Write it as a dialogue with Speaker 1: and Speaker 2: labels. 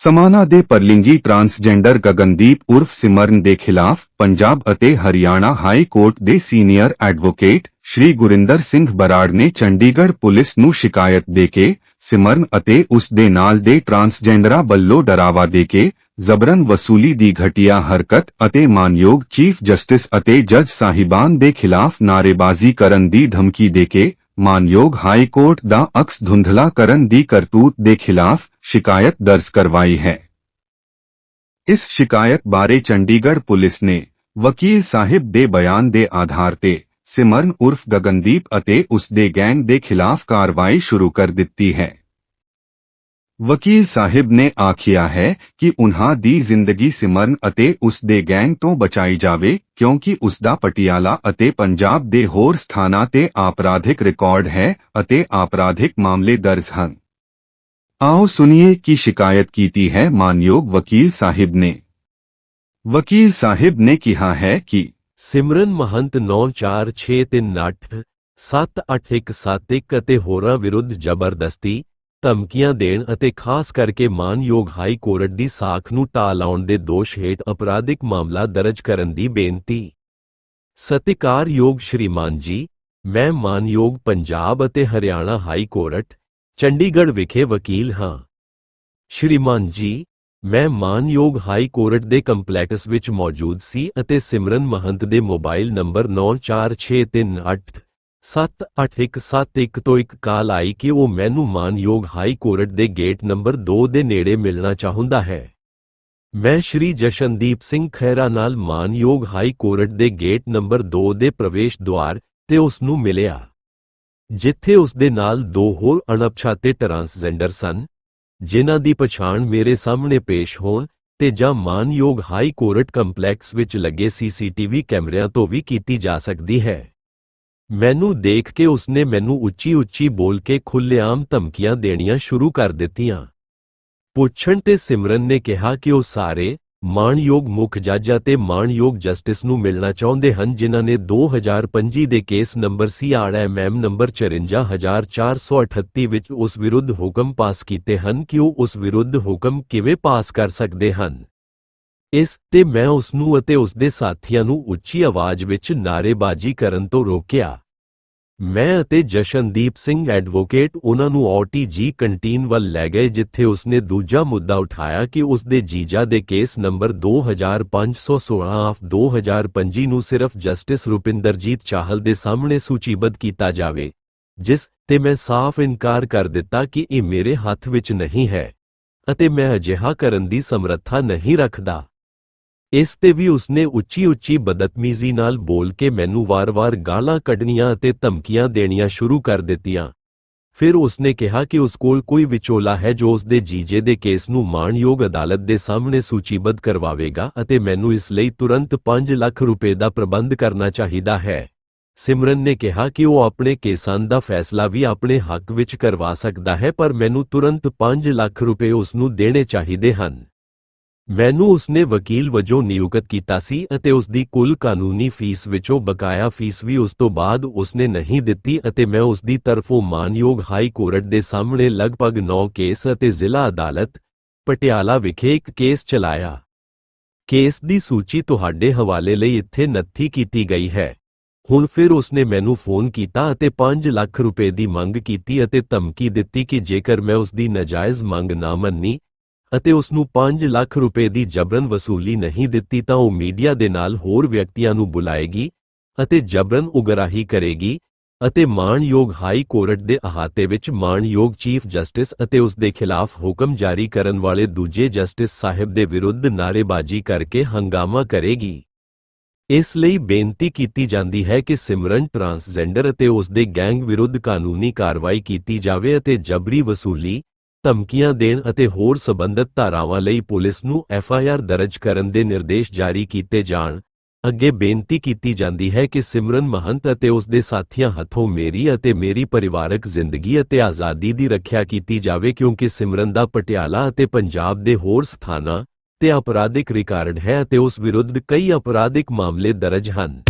Speaker 1: ਸਮਾਨਾ ਦੇ ਪਰਲਿੰਗੀ ਟਰਾਂਸਜੈਂਡਰ ਗਗਨਦੀਪ ਉਰਫ ਸਿਮਰਨ ਦੇ ਖਿਲਾਫ ਪੰਜਾਬ ਅਤੇ ਹਰਿਆਣਾ ਹਾਈ ਕੋਰਟ ਦੇ ਸੀਨੀਅਰ ਐਡਵੋਕੇਟ ਸ਼੍ਰੀ ਗੁਰਿੰਦਰ ਸਿੰਘ ਬਰਾੜ ਨੇ ਚੰਡੀਗੜ੍ਹ ਪੁਲਿਸ ਨੂੰ ਸ਼ਿਕਾਇਤ ਦੇ ਕੇ ਸਿਮਰਨ ਅਤੇ ਉਸ ਦੇ ਨਾਲ ਦੇ ਟਰਾਂਸਜੈਂਡਰਾਂ ਵੱਲੋਂ ਡਰਾਵਾ ਦੇ ਕੇ ਜ਼ਬਰਨ ਵਸੂਲੀ ਦੀ ਘਟੀਆ ਹਰਕਤ ਅਤੇ ਮਾਨਯੋਗ ਚੀਫ ਜਸਟਿਸ ਅਤੇ ਜੱਜ ਸਾਹਿਬਾਨ ਦੇ ਖਿਲਾਫ ਨਾਅਰੇਬਾਜ਼ੀ ਕਰਨ ਦੀ ਧਮਕੀ ਦੇ ਕੇ ਮਾਨਯੋਗ ਹਾਈ ਕੋਰਟ ਦਾ ਅਕਸ ਧੁੰਧਲਾ ਕਰਨ ਦੀ ਕਰਤੂਤ ਦੇ ਖਿਲਾਫ ਸ਼ਿਕਾਇਤ ਦਰਜ ਕਰਵਾਈ ਹੈ ਇਸ ਸ਼ਿਕਾਇਤ ਬਾਰੇ ਚੰਡੀਗੜ੍ਹ ਪੁਲਿਸ ਨੇ ਵਕੀਲ ਸਾਹਿਬ ਦੇ ਬਿਆਨ ਦੇ ਆਧਾਰ ਤੇ ਸਿਮਰਨ ਉਰਫ ਗਗਨਦੀਪ ਅਤੇ ਉਸ ਦੇ ਗੈਂਗ ਦੇ ਖਿਲਾਫ ਕਾਰਵਾਈ ਸ਼ੁਰੂ ਕਰ ਦਿੱਤੀ ਹੈ ਵਕੀਲ ਸਾਹਿਬ ਨੇ ਆਖਿਆ ਹੈ ਕਿ ਉਨ੍ਹਾਂ ਦੀ ਜ਼ਿੰਦਗੀ ਸਿਮਰਨ ਅਤੇ ਉਸ ਦੇ ਗੈਂਗ ਤੋਂ ਬਚਾਈ ਜਾਵੇ ਕਿਉਂਕਿ ਉਸ ਦਾ ਪਟਿਆਲਾ ਅਤੇ ਪੰਜਾਬ ਦੇ ਹੋਰ ਸਥਾਨਾਂ ਤੇ ਆਪਰਾਧਿਕ ਰਿਕਾਰਡ ਹੈ ਅਤੇ ਆਪਰਾਧਿਕ ਮਾਮਲੇ ਦਰਜ ਹਨ ਆਓ ਸੁਣੀਏ ਕਿ ਸ਼ਿਕਾਇਤ ਕੀਤੀ ਹੈ ਮਾਨਯੋਗ ਵਕੀਲ ਸਾਹਿਬ ਨੇ। ਵਕੀਲ ਸਾਹਿਬ ਨੇ ਕਿਹਾ ਹੈ ਕਿ
Speaker 2: ਸਿਮਰਨ ਮਹੰਤ 946398 7871 ਅਤੇ ਹੋਰਾਂ ਵਿਰੁੱਧ ਜ਼ਬਰਦਸਤੀ, ਧਮਕੀਆਂ ਦੇਣ ਅਤੇ ਖਾਸ ਕਰਕੇ ਮਾਨਯੋਗ ਹਾਈ ਕੋਰਟ ਦੀ ਸਾਖ ਨੂੰ ਢਾਹ ਲਾਉਣ ਦੇ ਦੋਸ਼ ਹੇਠ ਅਪਰਾਧਿਕ ਮਾਮਲਾ ਦਰਜ ਕਰਨ ਦੀ ਬੇਨਤੀ। ਸਤਿਕਾਰਯੋਗ ਸ਼੍ਰੀਮਾਨ ਜੀ, ਮੈਂ ਮਾਨਯੋਗ ਪੰਜਾਬ ਅਤੇ ਹਰਿਆਣਾ ਹਾਈ ਕੋਰਟ ਚੰਡੀਗੜ੍ਹ ਵਿਖੇ ਵਕੀਲ ਹਾਂ। ਸ਼੍ਰੀਮਾਨ ਜੀ, ਮੈਂ ਮਾਨਯੋਗ ਹਾਈ ਕੋਰਟ ਦੇ ਕੰਪਲੈਕਸ ਵਿੱਚ ਮੌਜੂਦ ਸੀ ਅਤੇ ਸਿਮਰਨ ਮਹੰਤ ਦੇ ਮੋਬਾਈਲ ਨੰਬਰ 946398 7871 ਤੋਂ ਇੱਕ ਕਾਲ ਆਈ ਕਿ ਉਹ ਮੈਨੂੰ ਮਾਨਯੋਗ ਹਾਈ ਕੋਰਟ ਦੇ ਗੇਟ ਨੰਬਰ 2 ਦੇ ਨੇੜੇ ਮਿਲਣਾ ਚਾਹੁੰਦਾ ਹੈ। ਮੈਂ ਸ਼੍ਰੀ ਜਸ਼ਨਦੀਪ ਸਿੰਘ ਖਹਿਰਾ ਨਾਲ ਮਾਨਯੋਗ ਹਾਈ ਕੋਰਟ ਦੇ ਗੇਟ ਨੰਬਰ 2 ਦੇ ਪ੍ਰਵੇਸ਼ ਦੁਆਰ ਤੇ ਉਸ ਨੂੰ ਮਿਲਿਆ। ਜਿੱਥੇ ਉਸ ਦੇ ਨਾਲ ਦੋ ਹੋਰ ਅਣਪਛਾਤੇ ਟਰਾਂਸਜੈਂਡਰ ਸਨ, ਜਿਨ੍ਹਾਂ ਦੀ ਪਛਾਣ ਮੇਰੇ ਸਾਹਮਣੇ ਪੇਸ਼ ਹੋਣ ਤੇ ਜਾਂ ਮਾਨਯੋਗ ਹਾਈ ਕੋਰਟ ਕੰਪਲੈਕਸ ਵਿੱਚ ਲੱਗੇ ਸੀਸੀਟੀਵੀ ਕੈਮਰਿਆਂ ਤੋਂ ਵੀ ਕੀਤੀ ਜਾ ਸਕਦੀ ਹੈ। ਮੈਨੂੰ ਦੇਖ ਕੇ ਉਸਨੇ ਮੈਨੂੰ ਉੱਚੀ-ਉੱਚੀ ਬੋਲ ਕੇ ਖੁੱਲ੍ਹੇਆਮ ਧਮਕੀਆਂ ਦੇਣੀਆਂ ਸ਼ੁਰੂ ਕਰ ਦਿੱਤੀਆਂ। ਪੁੱਛਣ ਤੇ ਸਿਮਰਨ ਨੇ ਕਿਹਾ ਕਿ ਉਹ ਸਾਰੇ ਮਾਣਯੋਗ ਮੁੱਖ ਜੱਜ ਅਤੇ ਮਾਣਯੋਗ ਜਸਟਿਸ ਨੂੰ ਮਿਲਣਾ ਚਾਹੁੰਦੇ ਹਨ, ਜਿਨ੍ਹਾਂ ਨੇ 2025 ਦੇ ਕੇਸ ਨੰਬਰ ਸੀਆਰਐਮਐਮ ਨੰਬਰ 54438 ਵਿੱਚ ਉਸ ਵਿਰੁੱਧ ਹੁਕਮ ਪਾਸ ਕੀਤੇ ਹਨ ਕਿ ਉਹ ਉਸ ਵਿਰੁੱਧ ਹੁਕਮ ਕਿਵੇਂ ਪਾਸ ਕਰ ਸਕਦੇ ਹਨ। ਇਸ ਤੇ ਮੈਂ ਉਸ ਨੂੰ ਅਤੇ ਉਸ ਦੇ ਸਾਥੀਆਂ ਨੂੰ ਉੱਚੀ ਆਵਾਜ਼ ਵਿੱਚ ਨਾਅਰੇਬਾਜ਼ੀ ਕਰਨ ਤੋਂ ਰੋਕਿਆ। ਮੈਂ ਅਤੇ ਜਸ਼ਨਦੀਪ ਸਿੰਘ ਐਡਵੋਕੇਟ ਉਹਨਾਂ ਨੂੰ ਓਟੀਜੀ ਕੰਟੀਨ ਵੱਲ ਲੈ ਗਏ, ਜਿੱਥੇ ਉਸਨੇ ਦੂਜਾ ਮੁੱਦਾ ਉਠਾਇਆ ਕਿ ਉਸ ਦੇ ਜੀਜਾ ਦੇ ਕੇਸ ਨੰਬਰ 2516 ਆਫ 2025 ਨੂੰ ਸਿਰਫ ਜਸਟਿਸ ਰੁਪਿੰਦਰਜੀਤ ਚਾਹਲ ਦੇ ਸਾਹਮਣੇ ਸੂਚੀਬੱਧ ਕੀਤਾ ਜਾਵੇ, ਜਿਸ ਤੇ ਮੈਂ ਸਾਫ਼ ਇਨਕਾਰ ਕਰ ਦਿੱਤਾ ਕਿ ਇਹ ਮੇਰੇ ਹੱਥ ਵਿੱਚ ਨਹੀਂ ਹੈ ਅਤੇ ਮੈਂ ਅਜਿਹਾ ਕਰਨ ਦੀ ਸਮਰੱਥਾ ਨਹੀਂ ਰੱਖਦਾ। ਇਸ ਤੇ ਵੀ ਉਸਨੇ ਉੱਚੀ-ਉੱਚੀ ਬਦਤਮੀਜ਼ੀ ਨਾਲ ਬੋਲ ਕੇ ਮੈਨੂੰ ਵਾਰ-ਵਾਰ ਗਾਲਾਂ ਕੱਢਣੀਆਂ ਅਤੇ ਧਮਕੀਆਂ ਦੇਣੀਆਂ ਸ਼ੁਰੂ ਕਰ ਦਿੱਤੀਆਂ। ਫਿਰ ਉਸਨੇ ਕਿਹਾ ਕਿ ਉਸ ਕੋਲ ਕੋਈ ਵਿਚੋਲਾ ਹੈ ਜੋ ਉਸ ਦੇ ਜੀਜੇ ਦੇ ਕੇਸ ਨੂੰ ਮਾਣਯੋਗ ਅਦਾਲਤ ਦੇ ਸਾਹਮਣੇ ਸੂਚੀਬੱਧ ਕਰਵਾਵੇਗਾ ਅਤੇ ਮੈਨੂੰ ਇਸ ਲਈ ਤੁਰੰਤ 5 ਲੱਖ ਰੁਪਏ ਦਾ ਪ੍ਰਬੰਧ ਕਰਨਾ ਚਾਹੀਦਾ ਹੈ। ਸਿਮਰਨ ਨੇ ਕਿਹਾ ਕਿ ਉਹ ਆਪਣੇ ਕੇਸਾਂ ਦਾ ਫੈਸਲਾ ਵੀ ਆਪਣੇ ਹੱਕ ਵਿੱਚ ਕਰਵਾ ਸਕਦਾ ਹੈ ਪਰ ਮੈਨੂੰ ਤੁਰੰਤ 5 ਲੱਖ ਰੁਪਏ ਉਸ ਨੂੰ ਦੇਣੇ ਚਾਹੀਦੇ ਹਨ। ਮੈਨੂੰ ਉਸਨੇ ਵਕੀਲ ਵਜੋਂ ਨਿਯੁਕਤ ਕੀਤਾ ਸੀ ਅਤੇ ਉਸ ਦੀ ਕੁੱਲ ਕਾਨੂੰਨੀ ਫੀਸ ਵਿੱਚੋਂ ਬਕਾਇਆ ਫੀਸ ਵੀ ਉਸ ਤੋਂ ਬਾਅਦ ਉਸਨੇ ਨਹੀਂ ਦਿੱਤੀ ਅਤੇ ਮੈਂ ਉਸ ਦੀ ਤਰਫੋਂ ਮਾਨਯੋਗ ਹਾਈ ਕੋਰਟ ਦੇ ਸਾਹਮਣੇ ਲਗਭਗ 9 ਕੇਸ ਅਤੇ ਜ਼ਿਲ੍ਹਾ ਅਦਾਲਤ, ਪਟਿਆਲਾ ਵਿਖੇ ਇੱਕ ਕੇਸ ਚਲਾਇਆ। ਕੇਸ ਦੀ ਸੂਚੀ ਤੁਹਾਡੇ ਹਵਾਲੇ ਲਈ ਇੱਥੇ ਨੱਥੀ ਕੀਤੀ ਗਈ ਹੈ। ਹੁਣ ਫਿਰ ਉਸਨੇ ਮੈਨੂੰ ਫੋਨ ਕੀਤਾ ਅਤੇ 5 ਲੱਖ ਰੁਪਏ ਦੀ ਮੰਗ ਕੀਤੀ ਅਤੇ ਧਮਕੀ ਦਿੱਤੀ ਕਿ ਜੇਕਰ ਮੈਂ ਉਸ ਦੀ ਨਾਜਾਇਜ਼ ਮੰਗ ਨਾ ਮੰਨੀ ਅਤੇ ਉਸ ਨੂੰ 5 ਲੱਖ ਰੁਪਏ ਦੀ ਜਬਰਨ ਵਸੂਲੀ ਨਹੀਂ ਦਿੱਤੀ ਤਾਂ ਉਹ ਮੀਡੀਆ ਦੇ ਨਾਲ ਹੋਰ ਵਿਅਕਤੀਆਂ ਨੂੰ ਬੁਲਾਏਗੀ ਅਤੇ ਜਬਰਨ ਉਗਰਾਹੀ ਕਰੇਗੀ ਅਤੇ ਮਾਣਯੋਗ ਹਾਈ ਕੋਰਟ ਦੇ ਅਹਾਤੇ ਵਿੱਚ ਮਾਣਯੋਗ ਚੀਫ ਜਸਟਿਸ ਅਤੇ ਉਸ ਦੇ ਖਿਲਾਫ ਹੁਕਮ ਜਾਰੀ ਕਰਨ ਵਾਲੇ ਦੂਜੇ ਜਸਟਿਸ ਸਾਹਿਬ ਦੇ ਵਿਰੁੱਧ ਨਾਅਰੇਬਾਜ਼ੀ ਕਰਕੇ ਹੰਗਾਮਾ ਕਰੇਗੀ। ਇਸ ਲਈ ਬੇਨਤੀ ਕੀਤੀ ਜਾਂਦੀ ਹੈ ਕਿ ਸਿਮਰਨ ਟਰਾਂਸਜੈਂਡਰ ਅਤੇ ਉਸ ਦੇ ਗੈਂਗ ਵਿਰੁੱਧ ਕਾਨੂੰਨੀ ਕਾਰਵਾਈ ਕੀਤੀ ਜਾਵੇ ਅਤੇ ਜਬਰੀ ਵਸੂਲੀ ਧਮਕੀਆਂ ਦੇਣ ਅਤੇ ਹੋਰ ਸਬੰਧਤ ਧਾਰਾਵਾਂ ਲਈ ਪੁਲਿਸ ਨੂੰ ਐਫਆਈਆਰ ਦਰਜ ਕਰਨ ਦੇ ਨਿਰਦੇਸ਼ ਜਾਰੀ ਕੀਤੇ ਜਾਣ। ਅੱਗੇ ਬੇਨਤੀ ਕੀਤੀ ਜਾਂਦੀ ਹੈ ਕਿ ਸਿਮਰਨ ਮਹੰਤ ਅਤੇ ਉਸ ਦੇ ਸਾਥੀਆਂ ਹੱਥੋਂ ਮੇਰੀ ਅਤੇ ਮੇਰੀ ਪਰਿਵਾਰਕ ਜ਼ਿੰਦਗੀ ਅਤੇ ਆਜ਼ਾਦੀ ਦੀ ਰੱਖਿਆ ਕੀਤੀ ਜਾਵੇ ਕਿਉਂਕਿ ਸਿਮਰਨ ਦਾ ਪਟਿਆਲਾ ਅਤੇ ਪੰਜਾਬ ਦੇ ਹੋਰ ਸਥਾਨਾਂ ਤੇ ਅਪਰਾਧਿਕ ਰਿਕਾਰਡ ਹੈ ਅਤੇ ਉਸ ਵਿਰੁੱਧ ਕਈ ਅਪਰਾਧਿਕ ਮਾਮਲੇ ਦਰਜ ਹਨ।